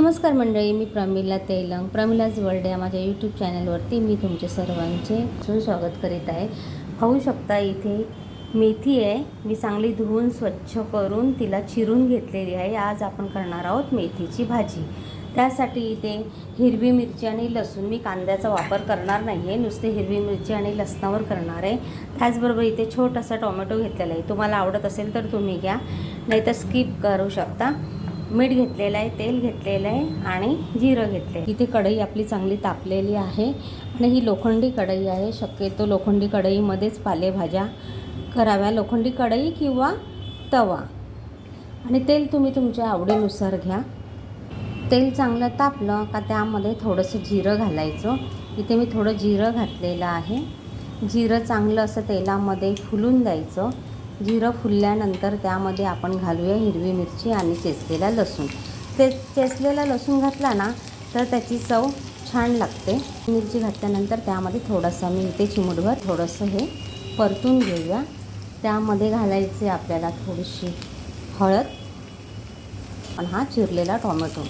नमस्कार मंडळी मी प्रमिला तेलंग. प्रमिलाज वर्ल्ड या माझ्या यूट्यूब चॅनलवरती मी तुमचे सर्वांचे सुस्वागत करीत आहे. पाहू शकता इथे मेथी आहे. मी चांगली धुवून स्वच्छ करून तिला चिरून घेतलेली आहे. आज आपण करणार आहोत मेथीची भाजी. त्यासाठी इथे हिरवी मिरची आणि लसूण मी कांद्याचा वापर करणार नाही आहे नुसते हिरवी मिरची आणि लसणावर करणार आहे. त्याचबरोबर इथे छोटासा टोमॅटो घेतलेला आहे. तुम्हाला आवडत असेल तर तुम्ही घ्या. नाही तर स्किप करू शकता. मीठ घेतलेलं आहे तेल घेतलेलं आहे आणि जिरं घेतलं आहे. इथे कढई आपली चांगली तापलेली आहे आणि ही लोखंडी कढई आहे. शक्यतो लोखंडी कढईमध्येच पालेभाज्या कराव्या. लोखंडी कढई किंवा तवा. आणि तेल तुम्ही तुमच्या आवडीनुसार घ्या. तेल चांगलं तापलं का त्यामध्ये थोडंसं जिरं घालायचं. इथे मी थोडं जिरं घातलेलं आहे. जिरं चांगलं असं तेलामध्ये फुलून द्यायचं. जिरं फुलल्यानंतर त्यामध्ये आपण घालूया हिरवी मिरची आणि चेचलेला लसूण. ते चेचलेला लसूण घातला ना तर त्याची चव छान लागते. मिरची घातल्यानंतर त्यामध्ये थोडासा मी इथे चिमुटभर थोडंसं हे परतून घेऊया. त्यामध्ये घालायचे आपल्याला थोडीशी हळद आणि हा चिरलेला टॉमॅटो.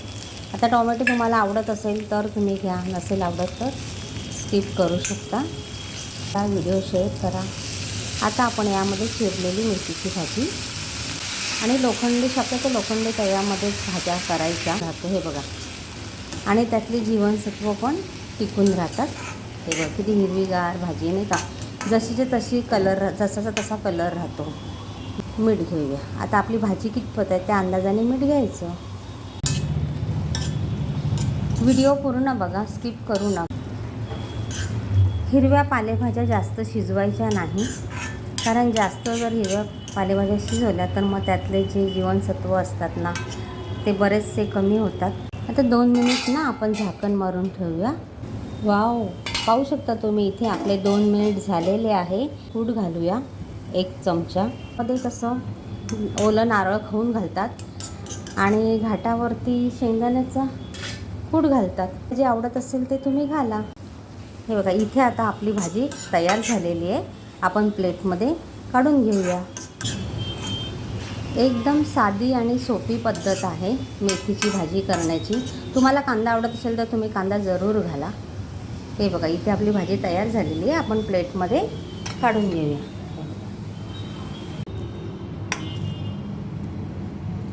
आता टॉमॅटो तुम्हाला आवडत असेल तर तुम्ही घ्या नसेल आवडत तर स्किप करू शकता. हा व्हिडिओ शेअर करा. आता आपण यामध्ये चिरलेली मेथीची भाजी आणि लोखंडी शक्यतो लोखंडी तव्यामध्येच भाज्या करायच्या. राहतो हे बघा. आणि त्यातली जीवनसत्व पण टिकून राहतात. हे बघा किती हिरवीगार भाजी नाही का? जशीची तशी कलर जसाचा तसा कलर राहतो. मीठ घेऊया. आता आपली भाजी कितपत आहे त्या अंदाजाने मीठ घ्यायचं. व्हिडिओ पूर्ण बघा स्किप करू नका. हिरव्या पालेभाज्या जास्त शिजवायच्या नाही. कारण जास्त जर हिरव्या पालेभाज्या शिजवल्या तर मग त्यातले जे जीवनसत्व असतात ना ते बरेचसे कमी होतात. आता दोन मिनिट ना आपण झाकण मारून ठेवूया. वाव पाहू शकता तुम्ही इथे आपले दोन मिनिट झालेले आहे. कूट घालूया एक चमचा. मध्ये कसं ओलं नारळ खाऊन घालतात. आणि घाटावरती शेंगदाण्याचा कूट घालतात. जे आवडत असेल ते तुम्ही घाला. हे बघा इथे आता आपली भाजी तयार झालेली आहे. आपण प्लेटमध्ये काढून घेऊया. एकदम साधी आणि सोपी पद्धत आहे मेथीची भाजी करण्याची. तुम्हाला कांदा आवडत असेल तर तुम्ही कांदा जरूर घाला. हे बघा इथे आपली भाजी तयार झालेली आहे. आपण प्लेटमध्ये काढून घेऊया.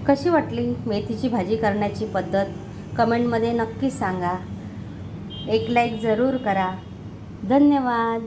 कशी वाटली मेथीची भाजी करण्याची पद्धत? कमेंटमध्ये नक्की सांगा. एक लाईक जरूर करा. धन्यवाद.